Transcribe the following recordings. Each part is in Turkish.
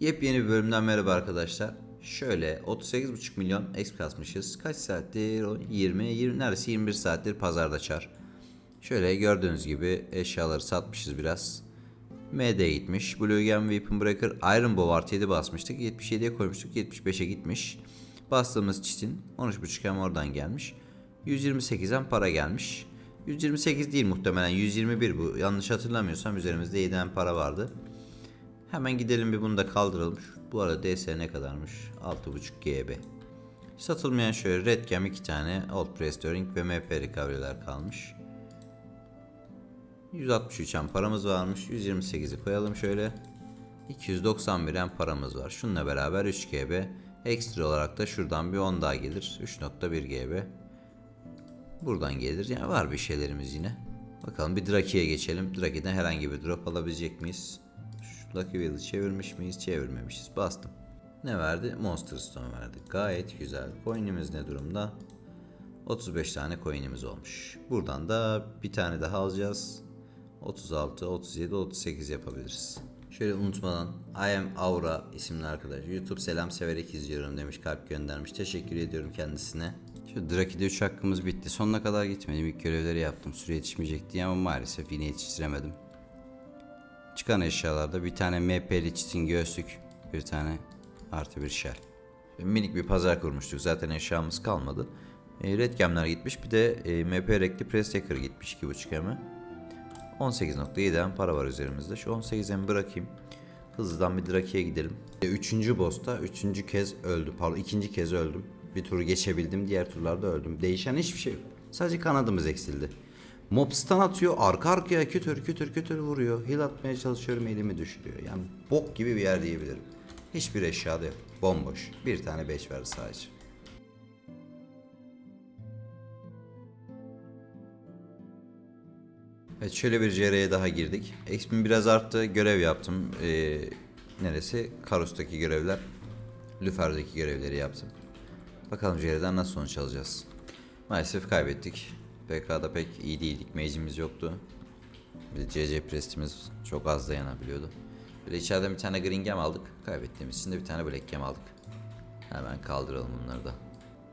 Yepyeni bir bölümden merhaba arkadaşlar. Şöyle 38,5 milyon exp kasmışız. Kaç saattir? O 20, 20 neredeyse 21 saattir pazarda çar. Şöyle gördüğünüz gibi eşyaları satmışız biraz. MD gitmiş. Blue Gem Weapon Breaker Iron Bow artı 7 basmıştık. 77'ye koymuştuk. 75'e gitmiş. Bastığımız çitin 13.5 hem oradan gelmiş. 128'den para gelmiş. 128 değil muhtemelen 121 bu. Yanlış hatırlamıyorsam üzerimizde 7 hem para vardı. Hemen gidelim bir bunu da kaldıralım. Bu arada DS ne kadarmış? 6.5 GB. Satılmayan şöyle Red Gem 2 tane Old Prestoring ve MP Recovery'ler kalmış. 163 hem paramız varmış. 128'i koyalım şöyle. 291 hem paramız var. Şununla beraber 3 GB. Ekstra olarak da şuradan bir 10 daha gelir. 3.1 GB. Buradan gelir. Yani var bir şeylerimiz yine. Bakalım bir Draki'ye geçelim. Draki'den herhangi bir drop alabilecek miyiz? Lucky Wheel'i çevirmiş miyiz? Çevirmemişiz. Bastım. Ne verdi? Monster Stone verdi. Gayet güzel. Coin'imiz ne durumda? 35 tane coin'imiz olmuş. Buradan da bir tane daha alacağız. 36, 37, 38 yapabiliriz. Şöyle unutmadan I am Aura isimli arkadaş. YouTube selam severek izliyorum demiş kalp göndermiş. Teşekkür ediyorum kendisine. Şu Draki'de 3 hakkımız bitti. Sonuna kadar gitmedim. İlk görevleri yaptım. Süre yetişmeyecek diye ama maalesef yine yetiştiremedim. Çıkan eşyalarda bir tane MP'li çitin göğüslük, bir tane artı bir şel. Minik bir pazar kurmuştuk. Zaten eşyamız kalmadı. E, Red Gem'ler gitmiş. Bir de e, MP Renkli Press gitmiş 2.5 M'e. 18.7'den para var üzerimizde. Şu 18'den bırakayım. Hızlıdan bir Draki'ye gidelim. E, Üçüncü boss'ta üçüncü kez öldüm. Pardon ikinci kez öldüm. Bir turu geçebildim. Diğer turlarda öldüm. Değişen hiçbir şey yok. Sadece kanadımız eksildi. Mob stun atıyor. Arka arkaya kütür kütür kütür vuruyor. Heal atmaya çalışıyorum elimi düşürüyor. Yani bok gibi bir yer diyebilirim. Hiçbir eşyada yok. Bomboş. Bir tane 5 verdi sadece. Evet şöyle bir CR'ye daha girdik. XP'm biraz arttı. Görev yaptım. Ee, neresi? Karus'taki görevler. Lüfer'deki görevleri yaptım. Bakalım CR'den nasıl sonuç alacağız. Maalesef kaybettik. PK'da pek iyi değildik. Mage'imiz yoktu. Bir CC Prest'imiz çok az dayanabiliyordu. De içeriden bir tane Green Gem aldık. Kaybettiğimiz için de bir tane Black Gem aldık. Hemen kaldıralım bunları da.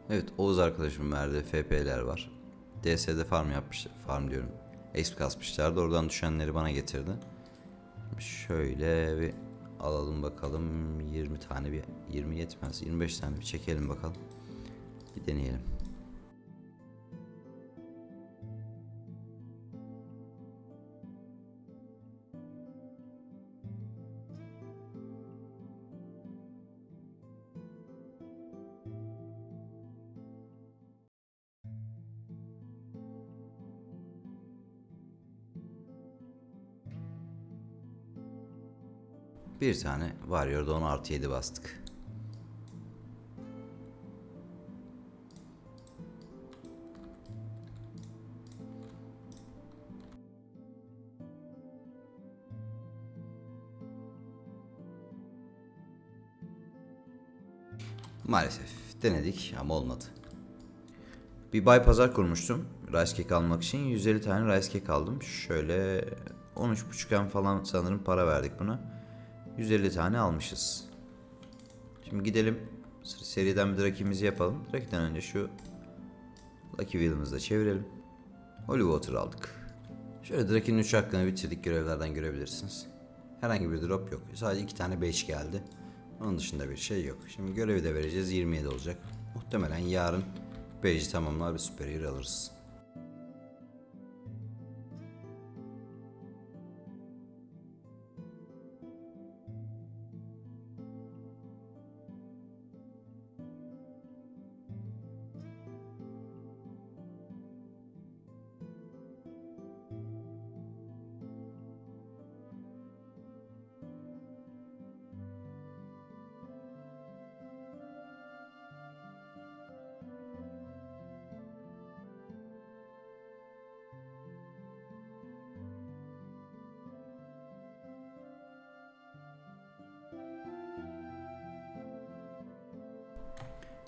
Evet Oğuz arkadaşım verdi. FP'ler var. DS'de farm yapmış. Farm diyorum. Exp kasmışlardı. Oradan düşenleri bana getirdi. Şöyle bir alalım bakalım. 20 tane bir 20 yetmez. 25 tane bir çekelim bakalım. Bir deneyelim. Bir tane Warrior'da 10 artı 7 bastık. Maalesef denedik ama olmadı. Bir bay pazar kurmuştum. Rice cake almak için 150 tane rice cake aldım. Şöyle 13.5 M falan sanırım para verdik buna. 150 tane almışız. Şimdi gidelim seriden bir drakimizi yapalım. Drakiden önce şu Lucky Wheel'ımızı da çevirelim. Holy Water aldık. Şöyle Drake'in 3 hakkını bitirdik görevlerden görebilirsiniz. Herhangi bir drop yok. Sadece 2 tane 5 geldi. Onun dışında bir şey yok. Şimdi görevi de vereceğiz 27 olacak. Muhtemelen yarın 5'i tamamlar bir süper alırız.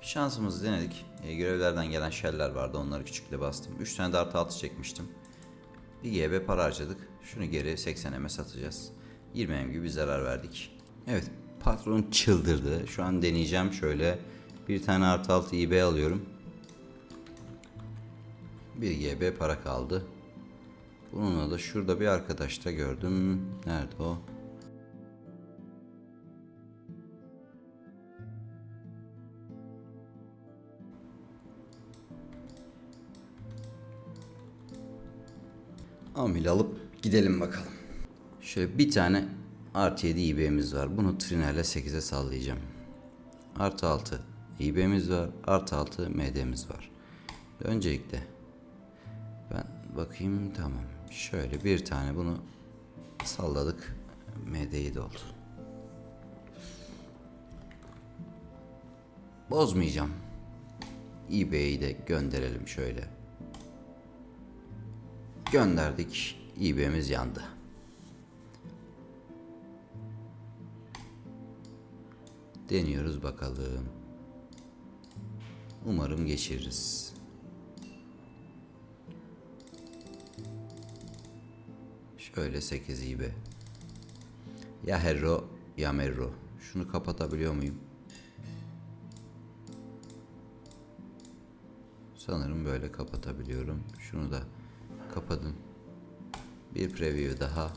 Şansımızı denedik. E, görevlerden gelen şeller vardı. Onları küçükle bastım. 3 tane de artı altı çekmiştim. Bir GB para harcadık. Şunu geri 80 M satacağız. 20 M gibi bir zarar verdik. Evet. Patron çıldırdı. Şu an deneyeceğim şöyle. Bir tane artı altı IB alıyorum. 1 GB para kaldı. Bununla da şurada bir arkadaşta gördüm. Nerede o? Amil alıp gidelim bakalım. Şöyle bir tane artı 7 IB'miz var. Bunu trinerle 8'e sallayacağım. Artı 6 IB'miz var. Artı 6 MD'miz var. Öncelikle ben bakayım tamam. Şöyle bir tane bunu salladık. MD7 oldu. Bozmayacağım. eBay'i de gönderelim şöyle. Gönderdik. eBay'miz yandı. Deniyoruz bakalım. Umarım geçiririz. Şöyle 8 eBay. Ya Herro ya Merro. Şunu kapatabiliyor muyum? Sanırım böyle kapatabiliyorum. Şunu da kapadın. Bir preview daha.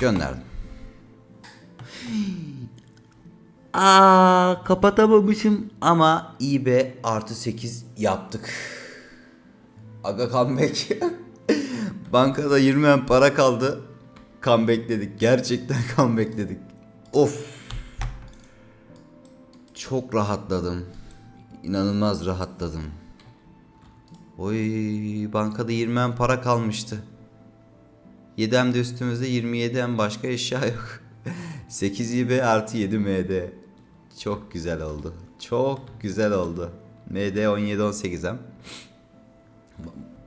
Gönderdim. Aa kapatamamışım ama eBay artı 8 yaptık. Aga comeback. Bankada 20 en para kaldı. Comeback dedik. Gerçekten comeback dedik. Of. Çok rahatladım. İnanılmaz rahatladım. Oy bankada 20 en para kalmıştı. 7 hem de üstümüzde 27 hem başka eşya yok. 8 IB artı 7 MD. Çok güzel oldu. Çok güzel oldu. MD 17 18 hem.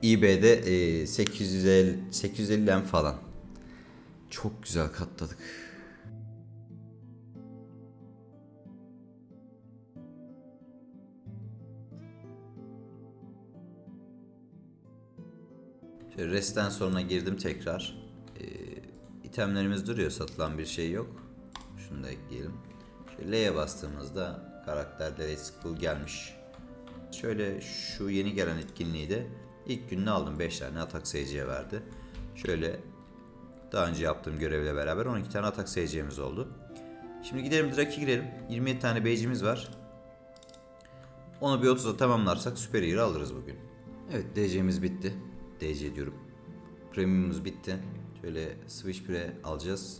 eBay'de e, 850 850 hem falan. Çok güzel katladık. Resten sonra girdim tekrar. Ee, itemlerimiz duruyor satılan bir şey yok. Şunu da ekleyelim. Şöyle L'ye bastığımızda karakter delete school gelmiş. Şöyle şu yeni gelen etkinliği de ilk gününü aldım 5 tane atak seyirciye verdi. Şöyle daha önce yaptığım görevle beraber 12 tane atak seyircimiz oldu. Şimdi gidelim Drake'e girelim. 27 tane beycimiz var. Onu bir 30'a tamamlarsak süper alırız bugün. Evet DC'miz bitti. DC diyorum. Premium'umuz bitti. Şöyle Switch Pre alacağız.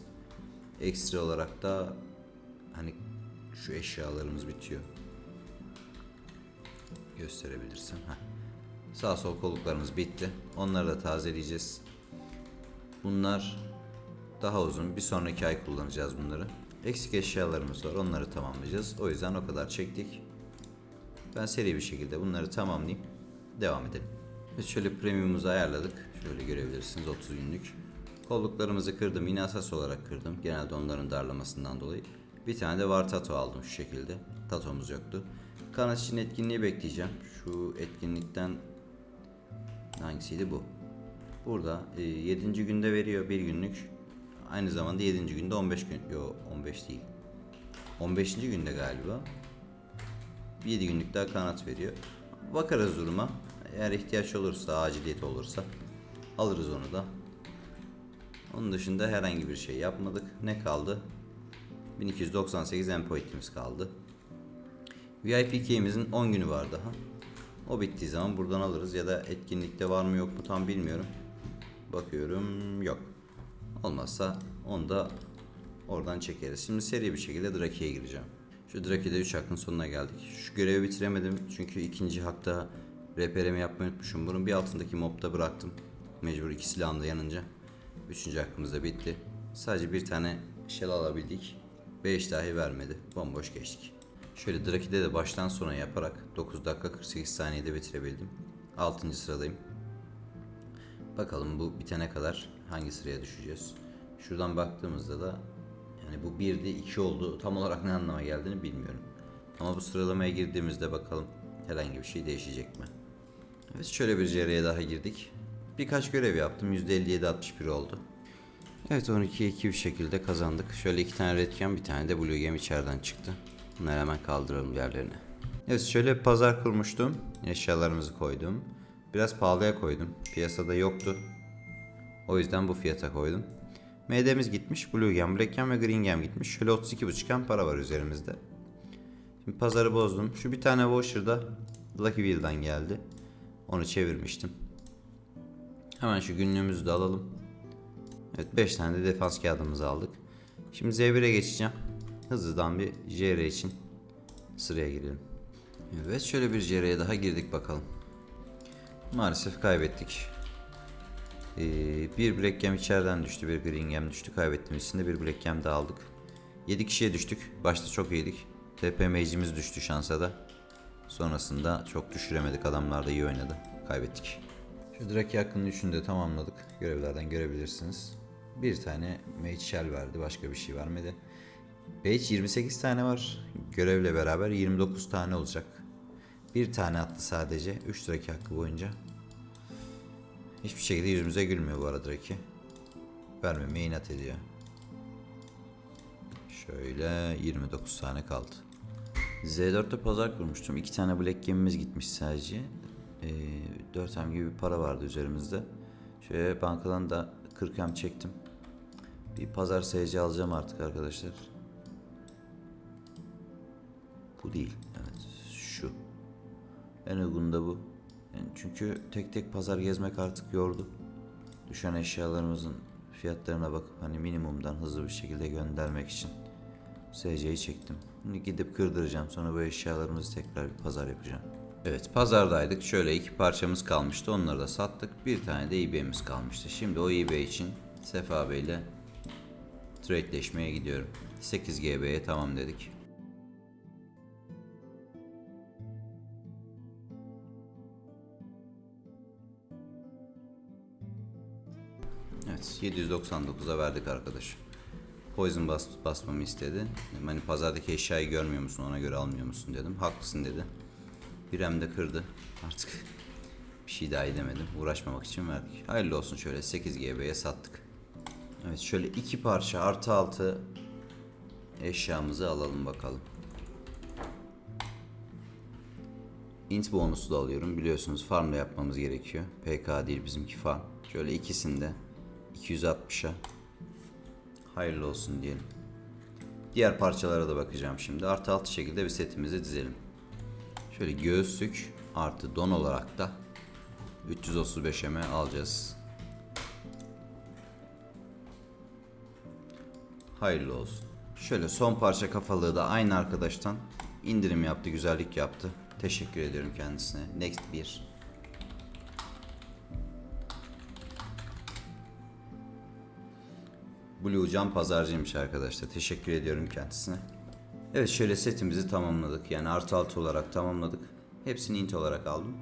Ekstra olarak da hani şu eşyalarımız bitiyor. Gösterebilirsin. Heh. Sağ sol kolluklarımız bitti. Onları da tazeleyeceğiz. Bunlar daha uzun. Bir sonraki ay kullanacağız bunları. Eksik eşyalarımız var. Onları tamamlayacağız. O yüzden o kadar çektik. Ben seri bir şekilde bunları tamamlayayım. Devam edelim. Evet şöyle premiumumuzu ayarladık. Şöyle görebilirsiniz 30 günlük. Kolluklarımızı kırdım. Yine asas olarak kırdım. Genelde onların darlamasından dolayı. Bir tane de var tato aldım şu şekilde. Tatomuz yoktu. Kanat için etkinliği bekleyeceğim. Şu etkinlikten hangisiydi bu? Burada 7. günde veriyor bir günlük. Aynı zamanda 7. günde 15 gün. Yok 15 değil. 15. günde galiba. 7 günlük daha kanat veriyor. Bakarız duruma. Eğer ihtiyaç olursa, aciliyet olursa alırız onu da. Onun dışında herhangi bir şey yapmadık. Ne kaldı? 1298 empoitimiz kaldı. VIP key'imizin 10 günü var daha. O bittiği zaman buradan alırız ya da etkinlikte var mı yok mu tam bilmiyorum. Bakıyorum yok. Olmazsa onu da oradan çekeriz. Şimdi seri bir şekilde Drake'ye gireceğim. Şu Drake'de 3 hakkın sonuna geldik. Şu görevi bitiremedim çünkü ikinci hakta reperemi yapmayı unutmuşum. Bunun bir altındaki mobda bıraktım. Mecbur iki silahım da yanınca. Üçüncü hakkımız da bitti. Sadece bir tane shell alabildik. 5 dahi vermedi. Bomboş geçtik. Şöyle Draki'de de baştan sona yaparak 9 dakika 48 saniyede bitirebildim. 6. sıradayım. Bakalım bu bitene kadar hangi sıraya düşeceğiz. Şuradan baktığımızda da yani bu 1'di 2 oldu. Tam olarak ne anlama geldiğini bilmiyorum. Ama bu sıralamaya girdiğimizde bakalım herhangi bir şey değişecek mi? Evet şöyle bir CR'ye daha girdik. Birkaç görev yaptım. %57-61 oldu. Evet 12'ye 2 bir şekilde kazandık. Şöyle iki tane redken bir tane de blue gem içeriden çıktı. Bunları hemen kaldıralım yerlerine. Evet şöyle bir pazar kurmuştum. Eşyalarımızı koydum. Biraz pahalıya koydum. Piyasada yoktu. O yüzden bu fiyata koydum. MD'miz gitmiş. Blue Gem, Black Gem ve Green Gem gitmiş. Şöyle 32,5 gem para var üzerimizde. Şimdi pazarı bozdum. Şu bir tane voucher'da Lucky Wheel'dan geldi. Onu çevirmiştim. Hemen şu günlüğümüzü de alalım. Evet 5 tane de defans kağıdımızı aldık. Şimdi Z1'e geçeceğim. Hızlıdan bir JR için sıraya girelim. Evet şöyle bir JR'ye daha girdik bakalım. Maalesef kaybettik. Ee, bir Black Gem içeriden düştü, bir Green Gem düştü. Kaybettiğimiz için de bir Black Gem daha aldık. 7 kişiye düştük. Başta çok iyiydik. TP Mage'imiz düştü şansa da. Sonrasında çok düşüremedik. Adamlar da iyi oynadı. Kaybettik. Şu Draki hakkının üçünü de tamamladık. Görevlerden görebilirsiniz. Bir tane Mage Shell verdi. Başka bir şey vermedi. Mage 28 tane var. Görevle beraber 29 tane olacak. Bir tane attı sadece. 3 Draki hakkı boyunca. Hiçbir şekilde yüzümüze gülmüyor bu arada Draki. Vermemeye inat ediyor. Şöyle 29 tane kaldı. Z4'te pazar kurmuştum. İki tane Black Gem'imiz gitmiş sadece. Ee, 4 hem gibi bir para vardı üzerimizde. Şöyle bankadan da 40 hem çektim. Bir pazar SC alacağım artık arkadaşlar. Bu değil. Evet şu. En uygun da bu. Yani çünkü tek tek pazar gezmek artık yordu. Düşen eşyalarımızın fiyatlarına bakıp hani minimumdan hızlı bir şekilde göndermek için SC'yi çektim. Şimdi gidip kırdıracağım. Sonra bu eşyalarımızı tekrar bir pazar yapacağım. Evet pazardaydık. Şöyle iki parçamız kalmıştı. Onları da sattık. Bir tane de eBay'imiz kalmıştı. Şimdi o eBay için Sefa Bey ile trade'leşmeye gidiyorum. 8 GB'ye tamam dedik. Evet 799'a verdik arkadaş. Poison bas, basmamı istedi. Hani pazardaki eşyayı görmüyor musun ona göre almıyor musun dedim. Haklısın dedi. Bir hem de kırdı. Artık bir şey daha edemedim. Uğraşmamak için verdik. Hayırlı olsun şöyle 8 GB'ye sattık. Evet şöyle iki parça artı altı eşyamızı alalım bakalım. Int bonusu da alıyorum. Biliyorsunuz farmla yapmamız gerekiyor. PK değil bizimki farm. Şöyle ikisinde 260'a hayırlı olsun diyelim. Diğer parçalara da bakacağım şimdi. Artı altı şekilde bir setimizi dizelim. Şöyle göğüslük artı don olarak da 335 eme alacağız. Hayırlı olsun. Şöyle son parça kafalığı da aynı arkadaştan indirim yaptı, güzellik yaptı. Teşekkür ediyorum kendisine. Next 1. Blue Can pazarcıymış arkadaşlar. Teşekkür ediyorum kendisine. Evet şöyle setimizi tamamladık. Yani artı altı olarak tamamladık. Hepsini int olarak aldım.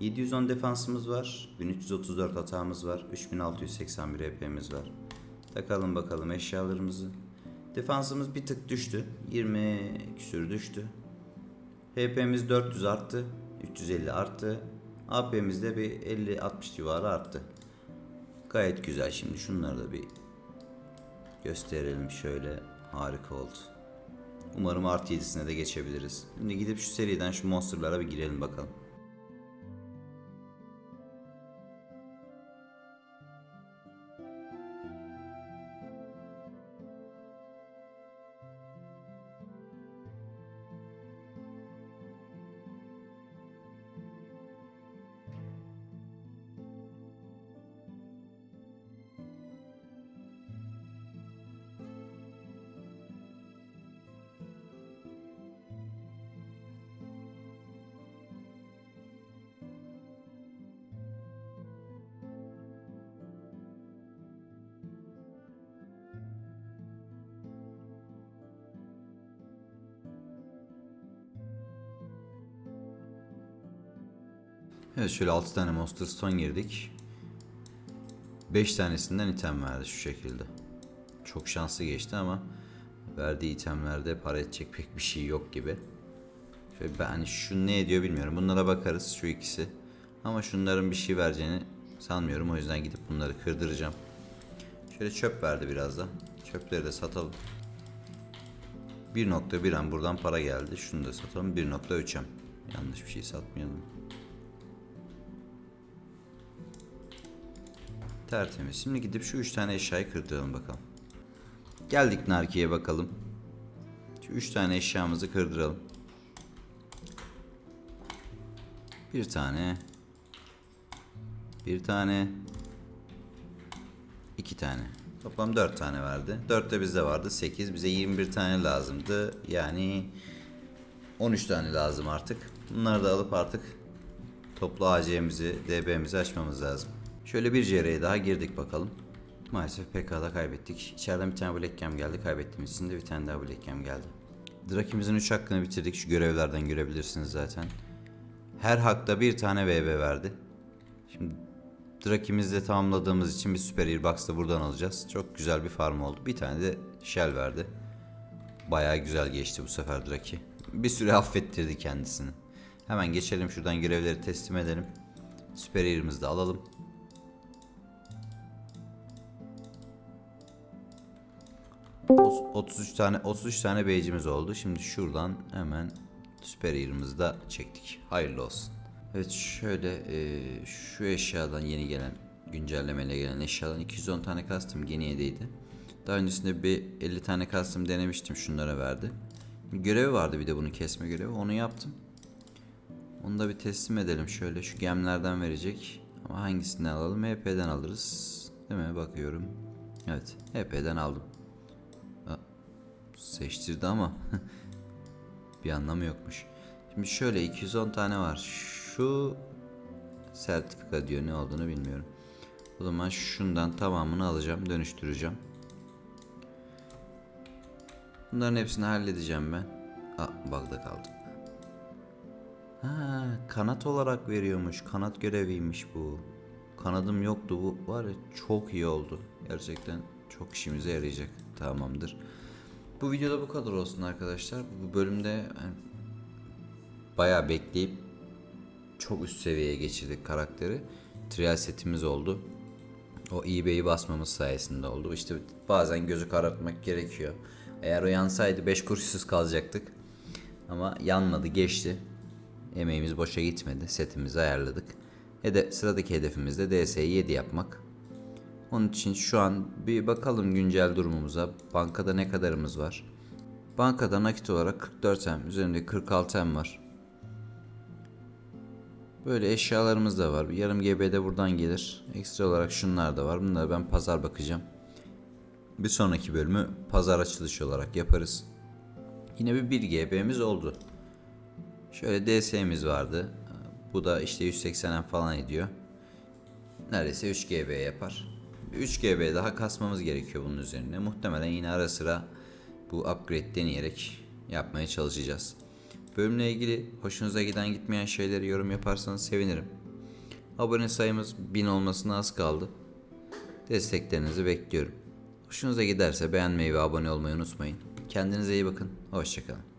710 defansımız var. 1334 hatamız var. 3681 HP'miz var. Takalım bakalım eşyalarımızı. Defansımız bir tık düştü. 20 küsür düştü. HP'miz 400 arttı. 350 arttı. AP'miz de bir 50-60 civarı arttı. Gayet güzel. Şimdi şunları da bir gösterelim şöyle. Harika oldu. Umarım artı 7'sine de geçebiliriz. Şimdi gidip şu seriden şu monsterlara bir girelim bakalım. Evet şöyle 6 tane Monster Stone girdik. 5 tanesinden item verdi şu şekilde. Çok şanslı geçti ama verdiği itemlerde para edecek pek bir şey yok gibi. Şöyle ben hani şu ne ediyor bilmiyorum. Bunlara bakarız şu ikisi. Ama şunların bir şey vereceğini sanmıyorum. O yüzden gidip bunları kırdıracağım. Şöyle çöp verdi biraz da. Çöpleri de satalım. 1.1'en buradan para geldi. Şunu da satalım. 1.3'em. Yanlış bir şey satmayalım. Tertemiz. Şimdi gidip şu 3 tane eşyayı kırdıralım bakalım. Geldik Narki'ye bakalım. Şu 3 tane eşyamızı kırdıralım. Bir tane. Bir tane. iki tane. Toplam 4 tane verdi. 4 de bizde vardı. 8. Bize 21 tane lazımdı. Yani 13 tane lazım artık. Bunları da alıp artık toplu AC'mizi, DB'mizi açmamız lazım. Şöyle bir CR'ye daha girdik bakalım. Maalesef PK'da kaybettik. İçeriden bir tane Black Cam geldi. Kaybettiğimiz için de bir tane daha Black Cam geldi. Drakimizin 3 hakkını bitirdik. Şu görevlerden görebilirsiniz zaten. Her hakta bir tane VB verdi. Şimdi Drakimizde tamamladığımız için bir Super Earbox da buradan alacağız. Çok güzel bir farm oldu. Bir tane de Shell verdi. Bayağı güzel geçti bu sefer Draki. Bir süre affettirdi kendisini. Hemen geçelim şuradan görevleri teslim edelim. Süper Ear'ımızı da alalım. 33 tane 33 tane beycimiz oldu. Şimdi şuradan hemen süper Ear'ımızı da çektik. Hayırlı olsun. Evet şöyle e, şu eşyadan yeni gelen güncellemeyle gelen eşyadan 210 tane custom Geniye'deydi. Daha öncesinde bir 50 tane custom denemiştim şunlara verdi. Görevi vardı bir de bunu kesme görevi onu yaptım. Onu da bir teslim edelim şöyle şu gemlerden verecek. Ama hangisinden alalım? HP'den alırız. Değil mi? Bakıyorum. Evet. HP'den aldım. Seçtirdi ama bir anlamı yokmuş. Şimdi şöyle 210 tane var. Şu sertifika diyor ne olduğunu bilmiyorum. O zaman şundan tamamını alacağım, dönüştüreceğim. Bunların hepsini halledeceğim ben. Aa, bug'da kaldım. Ha, kanat olarak veriyormuş. Kanat göreviymiş bu. Kanadım yoktu bu. Var ya çok iyi oldu. Gerçekten çok işimize yarayacak. Tamamdır. Bu videoda bu kadar olsun arkadaşlar. Bu bölümde yani bayağı bekleyip çok üst seviyeye geçirdik karakteri. Trial setimiz oldu. O eBay'i basmamız sayesinde oldu. İşte bazen gözü karartmak gerekiyor. Eğer o yansaydı 5 kuruşsuz kalacaktık. Ama yanmadı geçti. Emeğimiz boşa gitmedi. Setimizi ayarladık. Hede sıradaki hedefimiz de DS'yi 7 yapmak. Onun için şu an bir bakalım güncel durumumuza. Bankada ne kadarımız var? Bankada nakit olarak 44 M, üzerinde 46 M var. Böyle eşyalarımız da var. Yarım GB de buradan gelir. Ekstra olarak şunlar da var. Bunları ben pazar bakacağım. Bir sonraki bölümü pazar açılışı olarak yaparız. Yine bir 1 GB'miz oldu. Şöyle DS'miz vardı. Bu da işte 180 falan ediyor. Neredeyse 3 GB yapar. 3 GB daha kasmamız gerekiyor bunun üzerine. Muhtemelen yine ara sıra bu upgrade deneyerek yapmaya çalışacağız. Bölümle ilgili hoşunuza giden gitmeyen şeyleri yorum yaparsanız sevinirim. Abone sayımız 1000 olmasına az kaldı. Desteklerinizi bekliyorum. Hoşunuza giderse beğenmeyi ve abone olmayı unutmayın. Kendinize iyi bakın. Hoşçakalın.